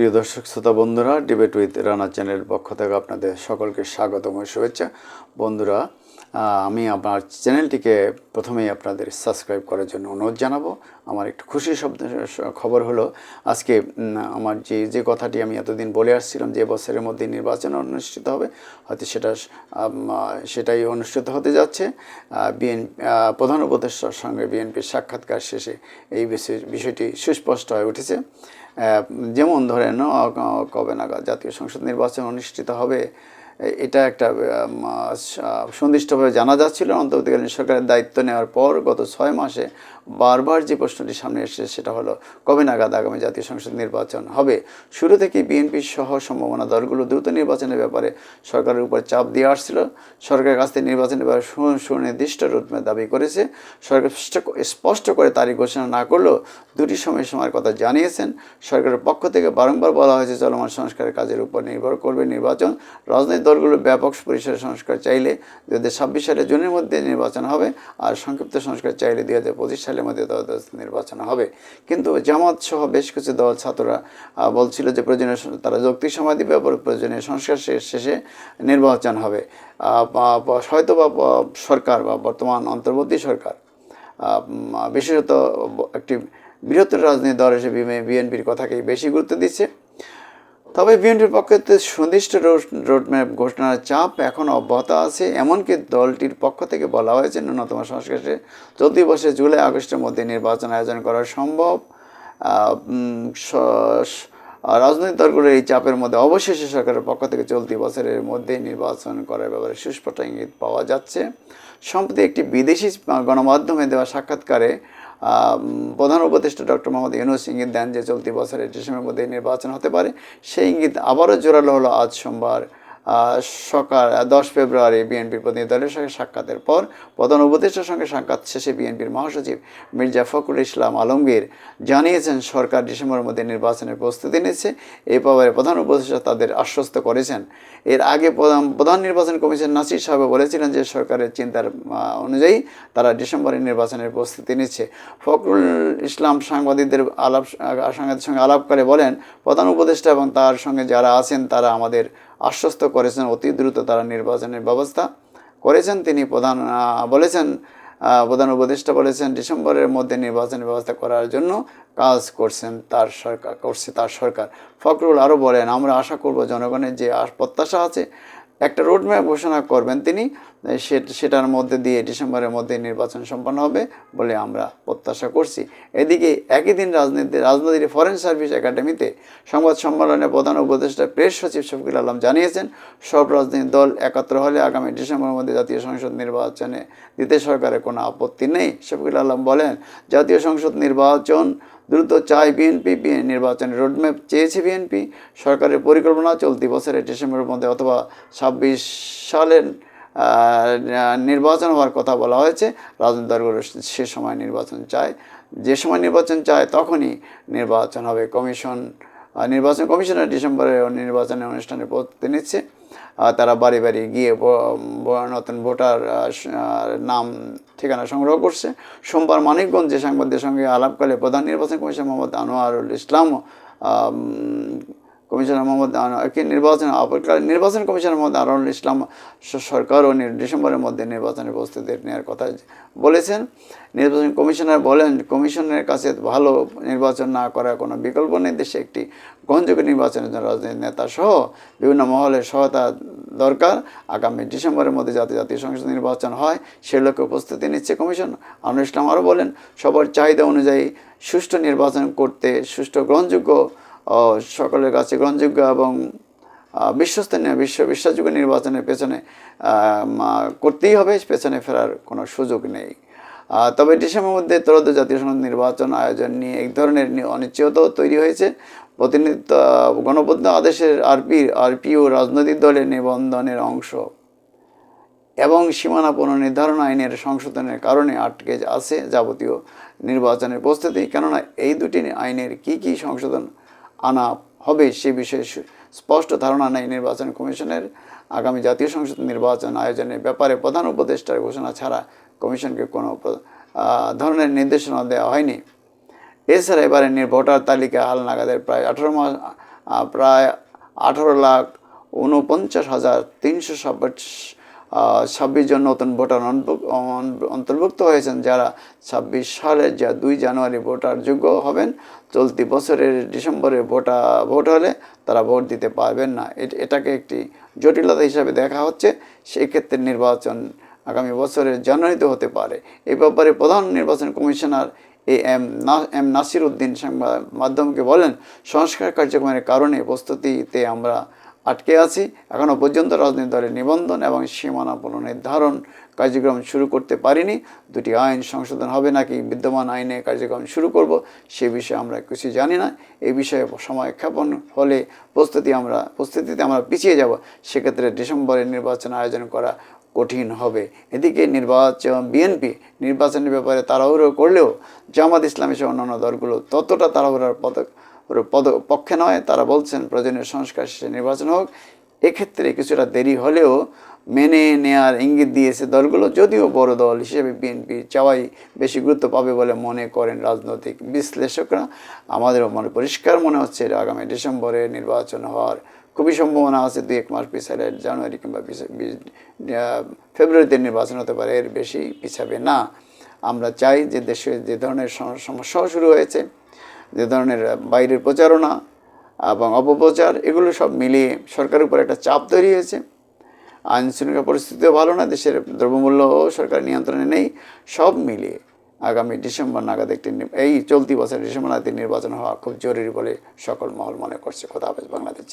প্রিয় দর্শক, শ্রোতা বন্ধুরা ডিবেট উইথ রানা চ্যানেলের পক্ষ থেকে আপনাদের সকলকে স্বাগতম শুভেচ্ছা। বন্ধুরা আমি আমার চ্যানেলটিকে প্রথমেই আপনাদের সাবস্ক্রাইব করার জন্য অনুরোধ জানাব। আমার একটু খুশি শব্দ, খবর হলো, আজকে আমার যে যে কথাটি আমি এতদিন বলে আসছিলাম যে বছরের মধ্যে নির্বাচন অনুষ্ঠিত হবে, হয়তো সেটা সেটাই অনুষ্ঠিত হতে যাচ্ছে। বিএন প্রধান উপদেষ্টার সঙ্গে বিএনপির সাক্ষাৎকার শেষে এই বিষয়- বিষয়টি সুস্পষ্ট হয়ে উঠেছে। যেমন ধরেন কবে নাগাদ জাতীয় সংসদ নির্বাচন অনুষ্ঠিত হবে এটা একটা সুনির্দিষ্টভাবে জানা যাচ্ছিল। অন্তর্বর্তীকালীন সরকারের দায়িত্ব নেওয়ার পর গত ছয় মাসে বারবার যে প্রশ্নটি সামনে এসেছে সেটা হলো, কবে নাগাদ আগামী জাতীয় সংসদ নির্বাচন হবে? শুরু থেকে বিএনপি সহ সম্ভাবনা দলগুলো দ্রুত নির্বাচনের ব্যাপারে সরকারের উপর চাপ দিয়ে আসছিল। সরকারের কাছ থেকে নির্বাচনের ব্যাপারে সুনির্দিষ্ট রুটমে দাবি করেছে। সরকার স্পষ্ট করে তারিখ ঘোষণা না করলেও দুটি সময় সময়ের কথা জানিয়েছেন। সরকারের পক্ষ থেকে বারংবার বলা হয়েছে, চলমান সংস্কারের কাজের উপর নির্ভর করবে নির্বাচন, রাজনৈতিক দলগুলো ব্যাপক পরিসরে সংস্কার চাইলে দু হাজার ছাব্বিশ সালের জুনের মধ্যে নির্বাচন হবে আর সংক্ষিপ্ত সংস্কার চাইলে দুই হাজার পঁচিশ সালের মধ্যে নির্বাচন হবে। কিন্তু জামাত সহ বেশ কিছু দল ছাত্ররা বলছিল যে প্রয়োজনীয় তারা যৌক্তিক সময় দিবে প্রয়োজনীয় সংস্কার শেষ নির্বাচন হবে। হয়তো বা সরকার বা বর্তমান অন্তর্বর্তী সরকার বিশেষত একটি বৃহত্তর রাজনৈতিক দল হিসেবে বিএনপির কথাকেই বেশি গুরুত্ব দিচ্ছে। তবে বিএনপির পক্ষে সুনির্দিষ্ট রোড- রোডম্যাপ ঘোষণার চাপ এখনও অব্যাহত আছে। এমনকি দলটির পক্ষ থেকে বলা হয়েছে, ন্যূনতম সংস্কারে চলতি বছর জুলাই আগস্টের মধ্যে নির্বাচন আয়োজন করা সম্ভব। রাজনৈতিক দলগুলোর এই চাপের মধ্যে অবশেষে সরকারের পক্ষ থেকে চলতি বছরের মধ্যে নির্বাচন করার ব্যাপারে সুস্পষ্ট ইঙ্গিত পাওয়া যাচ্ছে। সম্প্রতি একটি বিদেশি গণমাধ্যমে দেওয়া সাক্ষাৎকারে প্রধান উপদেষ্টা ডক্টর মোহাম্মদ ইউনুস ইঙ্গিত দেন যে চলতি বছরের ডিসেম্বরের মধ্যে নির্বাচন হতে পারে। সেই ইঙ্গিত আবারও জোরালো হলো আজ সোমবার। সকাল দশ ফেব্রুয়ারি বিএনপির প্রতিনিধি দলের সঙ্গে সাক্ষাতের পর প্রধান উপদেষ্টার সঙ্গে সাক্ষাৎ শেষে বিএনপির মহাসচিব মির্জা ফখরুল ইসলাম আলমগীর জানিয়েছেন, সরকার ডিসেম্বরের মধ্যে নির্বাচনের প্রস্তুতি নিচ্ছে। এই ব্যাপারে প্রধান উপদেষ্টা তাদের আশ্বস্ত করেছেন। এর আগে প্রধান প্রধান নির্বাচন কমিশন নাসির সাহেব বলেছিলেন যে, সরকারের চিন্তার অনুযায়ী তারা ডিসেম্বরে নির্বাচনের প্রস্তুতি নিচ্ছে। ফখরুল ইসলাম সাংবাদিকদের আলাপ সাংবাদিকদের সঙ্গে আলাপ করে বলেন, প্রধান উপদেষ্টা এবং তার সঙ্গে যারা আছেন, তারা আমাদের আশ্বস্ত করেছেন, অতি দ্রুত তারা নির্বাচনের ব্যবস্থা করেছেন। তিনি প্রধান বলেছেন প্রধান উপদেষ্টা বলেছেন, ডিসেম্বরের মধ্যে নির্বাচনের ব্যবস্থা করার জন্য কাজ করছেন তার সরকার, করছে তার সরকার। ফখরুল আরও বলেন, আমরা আশা করব জনগণের যে প্রত্যাশা আছে একটা রোডম্যাপ ঘোষণা করবেন তিনি সেটার মধ্যে দিয়ে ডিসেম্বরের মধ্যে নির্বাচন সম্পন্ন হবে বলে আমরা প্রত্যাশা করছি। এদিকে একই দিন রাজনীতি রাজনীতির ফরেন সার্ভিস একাডেমিতে সংবাদ সম্মেলনে প্রধান উপদেষ্টা প্রেস সচিব শফিকুল আলম জানিয়েছেন, সব রাজনৈতিক দল একাত্র হলে আগামী ডিসেম্বরের মধ্যে জাতীয় সংসদ নির্বাচনে দিতে সরকারের কোনো আপত্তি নেই। শফিকুল আলম বলেন, জাতীয় সংসদ নির্বাচন দ্রুত চায় বিএনপি নির্বাচনের রোডম্যাপ চেয়েছে বিএনপি। সরকারের পরিকল্পনা চলতি বছরের ডিসেম্বরের মধ্যে অথবা ছাব্বিশ সালের নির্বাচন হওয়ার কথা বলা হয়েছে। রাজনৈতিক দলগুলো সে সময় নির্বাচন চায়। যে সময় নির্বাচন চায় তখনই নির্বাচন হবে। কমিশন নির্বাচন কমিশনের ডিসেম্বরে নির্বাচনের অনুষ্ঠানে প্রস্তুতি নিচ্ছে। তারা বাড়ি বাড়ি গিয়ে নতুন ভোটার নাম, ঠিকানা সংগ্রহ করছে। সোমবার মানিকগঞ্জে সাংবাদিকদের সঙ্গে আলাপকালে প্রধান নির্বাচন কমিশন মোহাম্মদ আনোয়ারুল ইসলাম কমিশনার মোহাম্মদ আনোয়ার কি নির্বাচন আপতকালীন নির্বাচন কমিশনার মোহাম্মদ আনোয়ারুল ইসলাম সরকারও ডিসেম্বরের মধ্যে নির্বাচনের প্রস্তুতি নেওয়ার কথা বলেছেন। নির্বাচন কমিশনার বলেন, কমিশনের কাছে ভালো নির্বাচন না করার কোনো বিকল্প নেই। দেশে একটি গ্রহণযোগ্য নির্বাচনের জন্য রাজনৈতিক নেতা সহ বিভিন্ন মহলের সহায়তা দরকার। আগামী ডিসেম্বরের মধ্যে যাতে জাতীয় সংসদ নির্বাচন হয়। সে লক্ষ্যে প্রস্তুতি নিচ্ছে কমিশন। আনোয়ার ইসলাম আরও বলেন, সবার চাহিদা অনুযায়ী সুষ্ঠু নির্বাচন করতে সুষ্ঠু গ্রহণযোগ্য সকলের কাছে গ্রহণযোগ্য এবং আহ, বিশ্বস্তনীয় বিশ্ব বিশ্বাসযোগ্য নির্বাচনের পেছনে করতেই হবে পেছনে ফেরার কোনো সুযোগ নেই। তবে ডিসেম্বর মধ্যে ত্রয়োদশ জাতীয় সংসদ নির্বাচন আয়োজন নিয়ে এক ধরনের অনিশ্চয়তাও তৈরি হয়েছে। প্রতিনিধিত্ব গণবদ্ধ আদেশের আরপি আরপিও রাজনৈতিক দলের নিবন্ধনের অংশ। এবং সীমানা পুনর্নির্ধারণ আইনের সংশোধনের কারণে আটকে আছে যাবতীয় নির্বাচনের প্রস্তুতি। কেননা এই দুটি আইনের কি কি সংশোধন আনা হবে সে বিষয়ে স্পষ্ট ধারণা নেই নির্বাচন কমিশনের। আগামী জাতীয় সংসদ নির্বাচন আয়োজনের ব্যাপারে প্রধান উপদেষ্টার ঘোষণা ছাড়া কমিশনকে কোনো ধরনের নির্দেশনা দেওয়া হয়নি। এছাড়া এবারে ভোটার তালিকা হালনাগাদের প্রায় আঠারো মাস প্রায় আঠারো লাখ উনপঞ্চাশ হাজার তিনশো ছাব্বিশ জন নতুন ভোটার অন্তর্ভুক- অন্তর্ভুক্ত হয়েছেন, যারা ছাব্বিশ সালে যা দুই জানুয়ারি ভোটার যোগ্য হবেন, চলতি বছরের ডিসেম্বরে ভোটা ভোট হলে তারা ভোট দিতে পারবেন না। এটাকে একটি জটিলতা হিসাবে দেখা হচ্ছে। সেই ক্ষেত্রে নির্বাচন আগামী বছরের জানুয়ারিতে হতে পারে। এ ব্যাপারে প্রধান নির্বাচন কমিশনার এ এম না এম নাসির উদ্দিন সংবাদ মাধ্যমকে বলেন, সংস্কার কার্যক্রমের কারণে প্রস্তুতিতে আমরা আটকে আছি। এখনও পর্যন্ত রাজনৈতিক দলের নিবন্ধন এবং সীমানা পুনর্নির্ধারণ কার্যক্রম শুরু করতে পারিনি। দুটি আইন সংশোধন হবে নাকি বিদ্যমান আইনে কার্যক্রম শুরু করব, সে বিষয়ে আমরা কিছু জানি না। এই বিষয়ে সময় ক্ষেপণ হলে প্রস্তুতি আমরা, প্রস্তুতিতে আমরা পিছিয়ে যাব। সেক্ষেত্রে ডিসেম্বরে নির্বাচন আয়োজন করা কঠিন হবে। এদিকে নির্বাচন, বিএনপি নির্বাচনের ব্যাপারে তাড়াহুড়ো করলেও জামাত ইসলামী সহ অন্যান্য দলগুলো ততটা তাড়াহুড়ার পদক পদ পক্ষে নয়, তারা বলছেন প্রয়োজনীয় সংস্কার শেষে নির্বাচন হোক। এক্ষেত্রে কিছুটা দেরি হলেও মেনে নেয়ার ইঙ্গিত দিয়েছে দলগুলো, যদিও বড় দল হিসেবে বিএনপি চাওয়াই বেশি গুরুত্ব পাবে বলে মনে করেন রাজনৈতিক বিশ্লেষকরা। আমাদেরও মনে পরিষ্কার মনে হচ্ছে আগামী ডিসেম্বরে নির্বাচন হওয়ার খুবই সম্ভাবনা আছে। দুই এক মাস পিছালে জানুয়ারি কিংবা ফেব্রুয়ারিতে নির্বাচন হতে পারে, এর বেশি পিছাবে না। আমরা চাই যে দেশে যে ধরনের সম- সমস্যাও শুরু হয়েছে যে ধরনের বাইরের প্রচারণা এবং অপপ্রচার, এগুলো সব মিলিয়ে সরকারের উপর একটা চাপ তৈরি হয়েছে আইন শৃঙ্খলা পরিস্থিতিও ভালো না, দেশের দ্রব্যমূল্য সরকার নিয়ন্ত্রণে নেই, সব মিলিয়ে আগামী ডিসেম্বর নাগাদ একটি এই চলতি বছর ডিসেম্বর নাগাদ নির্বাচন হওয়া খুব জরুরি বলে সকল মহল মনে করছে। কথা হবে বাংলাদেশ